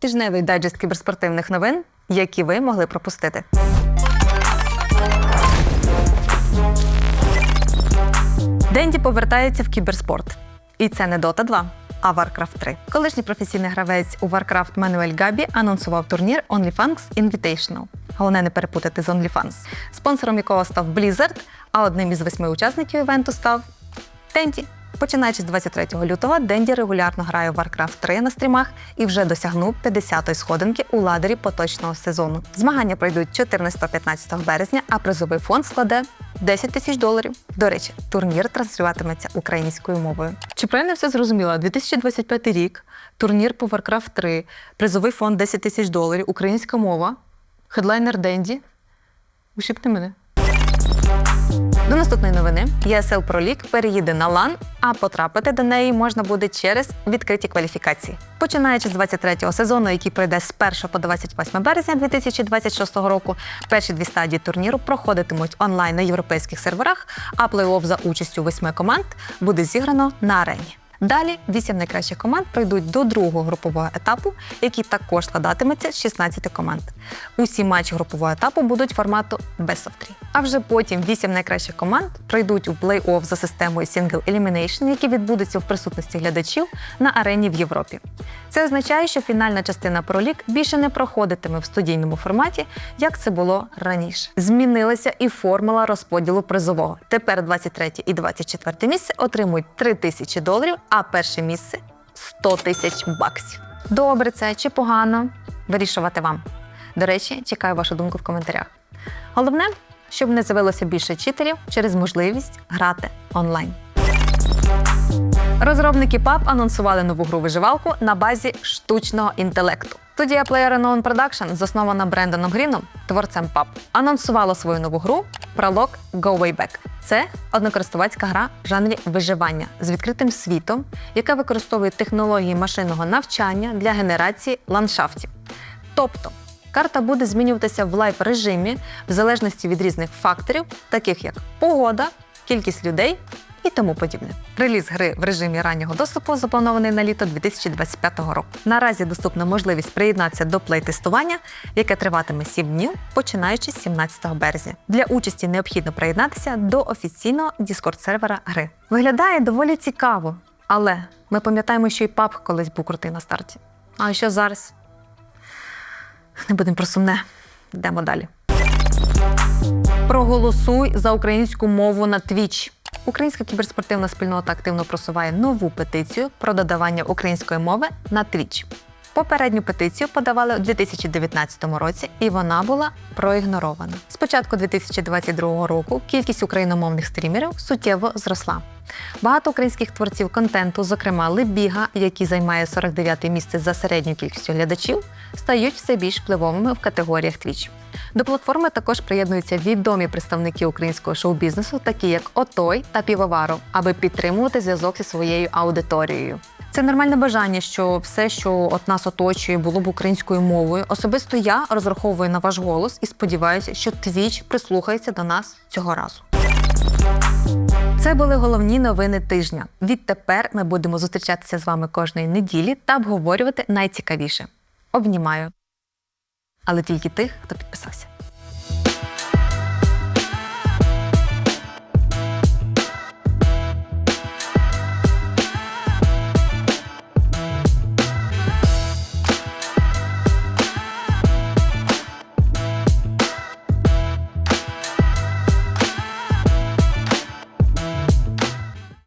Тижневий дайджест кіберспортивних новин, які ви могли пропустити. Денді повертається в кіберспорт. І це не Dota 2, а Warcraft 3. Колишній професійний гравець у Warcraft Мануель Габі анонсував турнір OnlyFans Invitational. Головне не перепутати з OnlyFans, спонсором якого став Blizzard, а одним із восьми учасників івенту став Денді. Починаючи з 23 лютого, Денді регулярно грає в Warcraft 3 на стрімах і вже досягнув 50-ї сходинки у ладері поточного сезону. Змагання пройдуть 14-15 березня, а призовий фонд складе 10 тисяч доларів. До речі, турнір транслюватиметься українською мовою. Чи правильно все зрозуміло? 2025 рік, турнір по Warcraft 3, призовий фонд 10 тисяч доларів, українська мова, хедлайнер Денді. Ущипни мене. До наступної новини Pro League переїде на LAN, а потрапити до неї можна буде через відкриті кваліфікації. Починаючи з 23-го сезону, який пройде з 1 по 28 березня 2026 року, перші дві стадії турніру проходитимуть онлайн на європейських серверах, а плей-офф за участю восьми команд буде зіграно на арені. Далі вісім найкращих команд пройдуть до другого групового етапу, який також складатиметься з 16 команд. Усі матчі групового етапу будуть формату Best of 3. А вже потім вісім найкращих команд пройдуть у плей-офф за системою Single Elimination, який відбудеться в присутності глядачів на арені в Європі. Це означає, що фінальна частина ProLeague більше не проходитиме в студійному форматі, як це було раніше. Змінилася і формула розподілу призового. Тепер 23 і 24 місце отримують 3 тисячі доларів, а перше місце 100 тисяч баксів. Добре це чи погано? Вирішувати вам. До речі, чекаю вашу думку в коментарях. Головне, щоб не з'явилося більше читерів через можливість грати онлайн. Розробники PUBG анонсували нову гру виживалку на базі штучного інтелекту. Студія PlayerUnknown Production, заснована Бренданом Гріном, творцем PUBG, анонсувала свою нову гру Prolog Go Way Back. Це однокористувацька гра в жанрі виживання з відкритим світом, яка використовує технології машинного навчання для генерації ландшафтів. Тобто карта буде змінюватися в лайв режимі в залежності від різних факторів, таких як погода, кількість людей і тому подібне. Реліз гри в режимі раннього доступу запланований на літо 2025 року. Наразі доступна можливість приєднатися до плей-тестування, яке триватиме 7 днів, починаючи з 17 березня. Для участі необхідно приєднатися до офіційного Discord-сервера гри. Виглядає доволі цікаво, але ми пам'ятаємо, що і PUBG колись був крутий на старті. А що зараз? Не будемо про сумне. Йдемо далі. Проголосуй за українську мову на Twitch. Українська кіберспортивна спільнота активно просуває нову петицію про додавання української мови на Twitch. Попередню петицію подавали у 2019 році, і вона була проігнорована. З початку 2022 року кількість україномовних стрімерів суттєво зросла. Багато українських творців контенту, зокрема Лебіга, який займає 49 місце за середньою кількістю глядачів, стають все більш впливовими в категоріях Twitch. До платформи також приєднуються відомі представники українського шоу-бізнесу, такі як Отой та Півоваров, аби підтримувати зв'язок зі своєю аудиторією. Це нормальне бажання, що все, що от нас оточує, було б українською мовою. Особисто я розраховую на ваш голос і сподіваюся, що Twitch прислухається до нас цього разу. Це були головні новини тижня. Відтепер ми будемо зустрічатися з вами кожної неділі та обговорювати найцікавіше. Обнімаю. Але тільки тих, хто підписався.